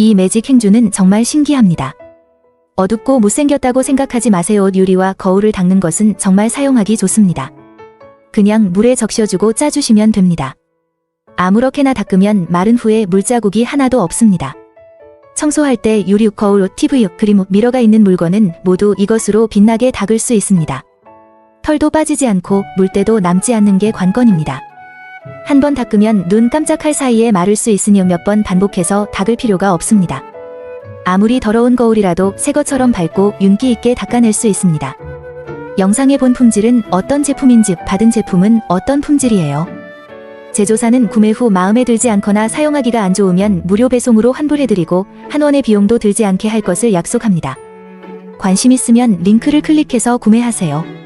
이 매직 행주는 정말 신기합니다. 어둡고 못생겼다고 생각하지 마세요. 옷 유리와 거울을 닦는 것은 정말 사용하기 좋습니다. 그냥 물에 적셔주고 짜주시면 됩니다. 아무렇게나 닦으면 마른 후에 물자국이 하나도 없습니다. 청소할 때 유리, 거울, TV, 그림, 미러가 있는 물건은 모두 이것으로 빛나게 닦을 수 있습니다. 털도 빠지지 않고 물때도 남지 않는 게 관건입니다. 한 번 닦으면 눈 깜짝할 사이에 마를 수 있으니 몇 번 반복해서 닦을 필요가 없습니다. 아무리 더러운 거울이라도 새 것처럼 밝고 윤기 있게 닦아낼 수 있습니다. 영상에 본 품질은 어떤 제품인지 받은 제품은 어떤 품질이에요? 제조사는 구매 후 마음에 들지 않거나 사용하기가 안 좋으면 무료 배송으로 환불해드리고 한 원의 비용도 들지 않게 할 것을 약속합니다. 관심 있으면 링크를 클릭해서 구매하세요.